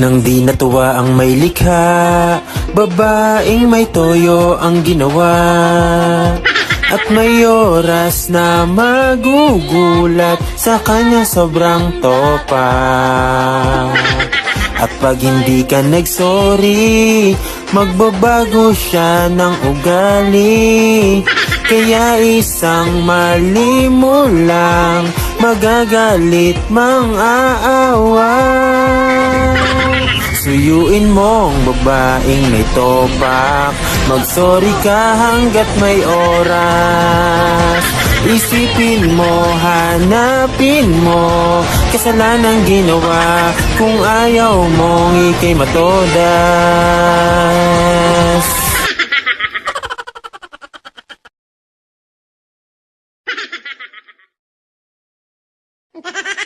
Nang di natuwa ang may likha Babaeng may toyo ang ginawa. At may oras na magugulat Sa kanya sobrang topa. At pag hindi ka nagsorry Magbabago siya ng ugali. Kaya isang mali mo lang Magagalit mang aawa Suyuin mo ang babaeng may topak Magsorry ka hanggat may oras. Isipin mo, hanapin mo Kasalanang ginawa. Kung ayaw mong ikay matodas. Ha ha ha!